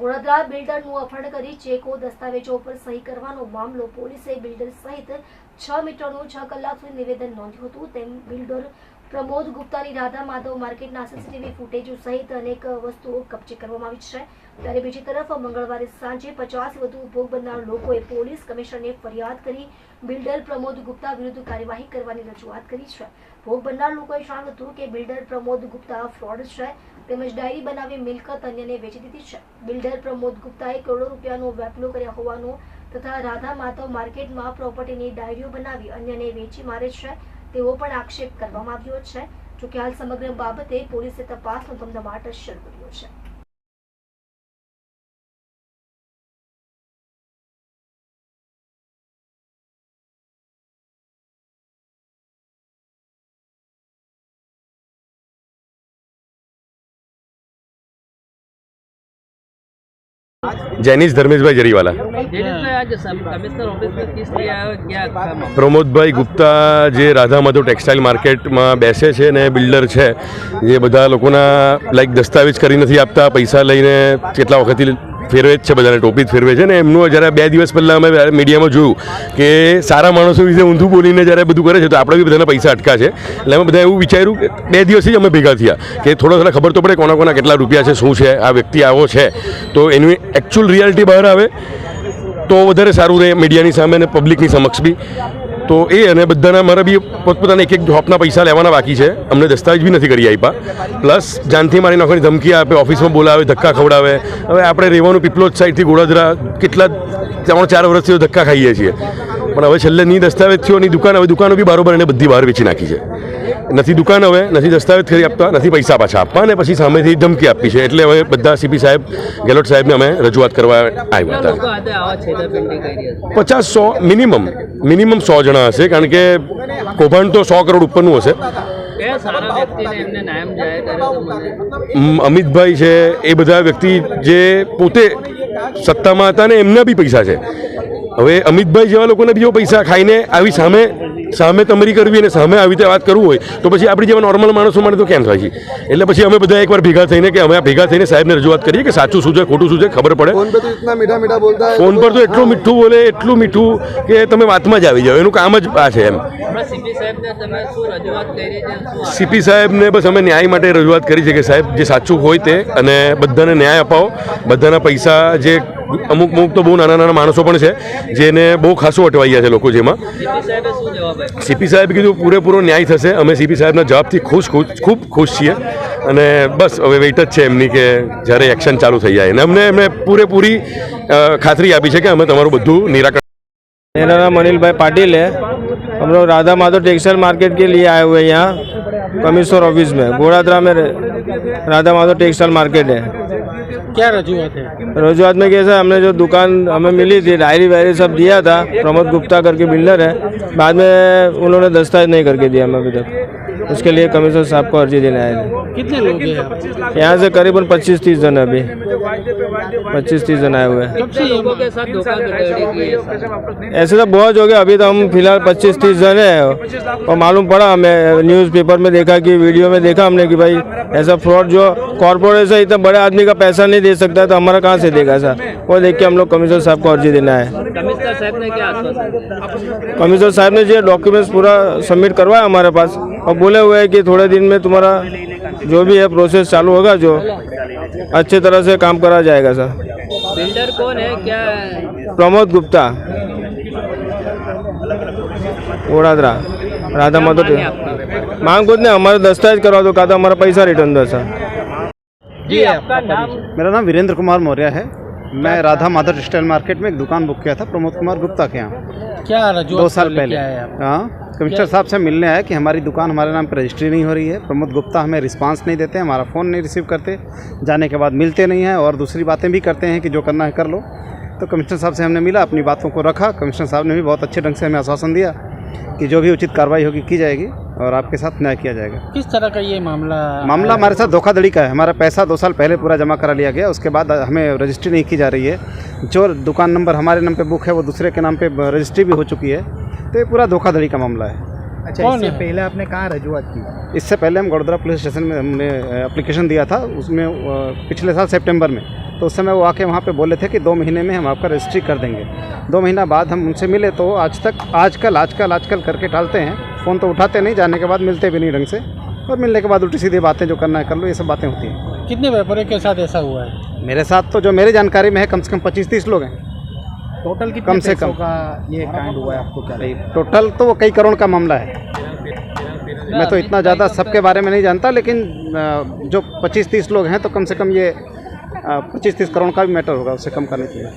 વડોદરા બિલ્ડરનું અપહરણ કરી ચેકો દસ્તાવેજો પર સહી કરવાનો મામલો પોલીસે બિલ્ડર સહિત છ મીટરનું છ કલાક સુધી નિવેદન નોંધ્યું હતું. તેમ બિલ્ડર પ્રમોદ ગુપ્તાની રાધા માધવ માર્કેટના સીસીટીવી ફૂટેજો સહિત અનેક વસ્તુઓ કબજે કરવામાં આવી છે. ત્યારે બીજી તરફ મંગળવારે સાંજે પચાસ વધુ ભોગ બનનાર લોકોએ પોલીસ કમિશનરને ફરિયાદ કરી બિલ્ડર પ્રમોદ ગુપ્તા વિરુદ્ધ કાર્યવાહી કરવાની રજૂઆત કરી છે. ભોગ બનનાર લોકોએ જણાવ્યું હતું કે બિલ્ડર પ્રમોદ ગુપ્તા ફ્રોડ છે, તેમજ ડાયરી બનાવી મિલકત અન્યને વેચી દીધી છે. બિલ્ડર પ્રમોદ ગુપ્તાએ કરોડો રૂપિયાનો વેપલો કર્યા હોવાનો તથા રાધા માધવ માર્કેટમાં પ્રોપર્ટીની ડાયરીઓ બનાવી અન્યને વેચી મારે છે. તેવો પણ આક્ષેપ કરવામાં આવ્યો છે. જોકે હાલ સમગ્ર બાબતે પોલીસે તપાસનો ધમધમાટ શરૂ કર્યો છે. જેનિશ ધર્મેશભાઈ જરીવાલા. પ્રમોદભાઈ ગુપ્તા જે રાધા માધવ ટેક્સટાઇલ માર્કેટમાં બેસે છે ને બિલ્ડર છે જે બધા લોકોના લાઈક દસ્તાવેજ કરી નથી આપતા પૈસા લઈને કેટલા વખતથી ફેરવે જ છે, બધાને ટોપી જ ફેરવે છે ને એમનું જ્યારે બે દિવસ પહેલાં અમે મીડિયામાં જોયું કે સારા માણસો વિશે ઊંધું બોલીને જ્યારે બધું કરે છે, તો આપણે બી બધાના પૈસા અટકા છે. એટલે અમે બધા એવું વિચાર્યું કે બે દિવસથી જ અમે ભેગા થયા કે થોડા થોડા ખબર તો પડે કોના કોના કેટલા રૂપિયા છે, શું છે, આ વ્યક્તિ આવો છે. તો એની એકચ્યુઅલ રિયાલિટી બહાર આવે તો વધારે સારું રહે મીડિયાની સામે અને પબ્લિકની સમક્ષ બી. તો એ અને બધાના મારા બી પોતપોતાના એક એક જોબના પૈસા લેવાના બાકી છે. અમને દસ્તાવેજ બી નથી કરી આપ્યા. પ્લસ જાનથી મારી નાખવાની ધમકી આપે, ઓફિસમાં બોલાવે, ધક્કા ખવડાવે. હવે આપણે રહેવાનું પીપલોજ સાઈડથી ગોળાદરા કેટલા ત્રણ ચાર વર્ષથી ધક્કા ખાઈએ છીએ. પણ હવે છેલ્લે ની દસ્તાવેજ થયો ની દુકાન હવે દુકાનો બી બરોબર એને બધી બહાર વેચી નાખી છે. નથી દુકાન હવે નથી દસ્તાવેજ કરી આપતા નથી પૈસા પાછા આપવા અને પછી સામેથી ધમકી આપી છે. એટલે હવે બધા સીપી સાહેબ ગેલોટ સાહેબને અમે રજૂઆત કરવા આવ્યા હતા. પચાસ સો મિનિમમ મિનિમમ સો જણા હશે કારણ કે કૌભાંડ તો સો કરોડ ઉપરનું હશે. અમિતભાઈ છે એ બધા વ્યક્તિ જે પોતે સત્તામાં હતા ને એમના બી પૈસા છે. હવે અમિતભાઈ જેવા લોકોને બીજો પૈસા ખાઈને આવી સામે સામે તમારી કરવી અને સામે આવી રીતે વાત કરવું હોય તો પછી આપણે જેવા નોર્મલ માણસો માટે તો કેમ થાય છે? એટલે પછી અમે બધા એકવાર ભેગા થઈને કે અમે ભેગા થઈને સાહેબને રજૂઆત કરીએ કે સાચું શું છે ખોટું શું છે ખબર પડે. ફોન પર તો એટલું મીઠું બોલે. એટલું મીઠું કે તમે વાતમાં જ આવી જાઓ એનું કામ જ આ છે એમ. સીપી સાહેબને બસ અમે ન્યાય માટે રજૂઆત કરી છે કે સાહેબ જે સાચું હોય તે અને બધાને ન્યાય અપાવો બધાના પૈસા જે અમુક અમુક તો બહુ નાના નાના માણસો પણ છે જેને બહુ ખાસું અટવાઈ ગયા છે લોકો જેમાં સીપી સાહેબે શું જવાબ આપ્યો સીપી સાહેબ કીધું પૂરેપૂરો ન્યાય થશે અમે સીપી સાહેબના જવાબથી ખુશ ખુશ ખૂબ ખુશ છીએ અને બસ હવે વેઇટ જ છે એમની કે જ્યારે એક્શન ચાલુ થઈ જાય અને અમને એમને પૂરેપૂરી અ, ખાતરી આપી છે કે અમે તમારું બધું નિરાકરણ मेरा नाम अनिल भाई पाटिल है हम लोग राधा माधव टेक्सटाइल मार्केट के लिए आए हुए हैं यहाँ कमिश्नर ऑफिस में गोड़ादरा में राधा माधव टेक्सटाइल मार्केट है क्या रजूआत है रजूआत में कैसा है, हमने जो दुकान हमें मिली थी डायरी वायरी सब दिया था प्रमोद गुप्ता करके बिल्डर है बाद में उन्होंने दस्तावेज नहीं करके दिया हमें अभी तक उसके लिए कमिश्नर साहब को अर्जी देने आए थे कितने लोग हैं यहाँ से करीबन पच्चीस तीस जन है अभी। पच्चीस तीस जन आए हुए हैं? ऐसे तो बहुत हो गया अभी तो हम फ़िलहाल पच्चीस तीस जन है। और मालूम पड़ा हमें न्यूज़पेपर में देखा कि वीडियो में देखा हमने कि भाई ऐसा फ्रॉड जो कॉर्पोरेशन इतना बड़े आदमी का पैसा नहीं दे सकता तो हमारा कहाँ से देगा सर वो देख के हम लोग कमिश्नर साहब को अर्जी देना है। कमिश्नर साहब ने जो डॉक्यूमेंट्स पूरा सबमिट करवाया हमारे पास और बोले हुए हैं कि थोड़े दिन में तुम्हारा जो भी है प्रोसेस चालू होगा जो अच्छे तरह से काम करा जाएगा सर। बिल्डर कौन है? क्या प्रमोद गुप्ता। वडोदरा। राधा माधव मांग कुछ नहीं हमारे दस्तावेज़ करवा दो कहा हमारा पैसा रिटर्न दो सर। जी आपका नाम? मेरा नाम वीरेंद्र कुमार मौर्य है। मैं राधा माधव टेक्सटाइल मार्केट में एक दुकान बुक किया था प्रमोद कुमार गुप्ता के यहाँ। क्या रजू दो साल पहले। हाँ कमिश्नर साहब से मिलने आया कि हमारी दुकान हमारे नाम पर रजिस्ट्री नहीं हो रही है। प्रमोद गुप्ता हमें रिस्पांस नहीं देते हमारा फ़ोन नहीं रिसीव करते जाने के बाद मिलते नहीं हैं और दूसरी बातें भी करते हैं कि जो करना है कर लो। तो कमिश्नर साहब से हमने मिला अपनी बातों को रखा। कमिश्नर साहब ने भी बहुत अच्छे ढंग से हमें आश्वासन दिया। कि जो भी उचित कार्रवाई होगी की जाएगी और आपके साथ न्याय किया जाएगा। किस तरह का ये मामला मामला हमारे साथ धोखाधड़ी का है। हमारा पैसा दो साल पहले पूरा जमा करा लिया गया उसके बाद हमें रजिस्ट्री नहीं की जा रही है। जो दुकान नंबर हमारे नाम पे बुक है वो दूसरे के नाम पे रजिस्ट्री भी हो चुकी है। तो ये पूरा धोखाधड़ी का मामला है। अच्छा इससे है? पहले आपने कहाँ रजूआत की? इससे पहले हम गड़ोदरा पुलिस स्टेशन में हमने एप्लीकेशन दिया था उसमें पिछले साल सेप्टेम्बर में। तो उस समय वो आके वहाँ पे बोले थे कि दो महीने में हम आपका रजिस्ट्री कर देंगे। दो महीना बाद हम उनसे मिले तो आज तक आजकल आजकल आजकल करके टालते हैं। फ़ोन तो उठाते नहीं जाने के बाद मिलते भी नहीं ढंग से। और मिलने के बाद उल्टी सीधी बातें जो करना है कर लो ये सब बातें होती हैं। कितने व्यापारियों के साथ ऐसा हुआ है? मेरे साथ तो जो मेरी जानकारी में है कम से कम पच्चीस तीस लोग हैं। टोटल कितने कम से कम। का ये कांड हुआ है आपको क्या टोटल तो वो कई करोड़ का मामला है। मैं तो इतना ज़्यादा सबके बारे में नहीं जानता लेकिन जो 25-30 लोग हैं तो कम से कम ये पच्चीस तीस करोड़ का भी मैटर होगा उससे कम करने के लिए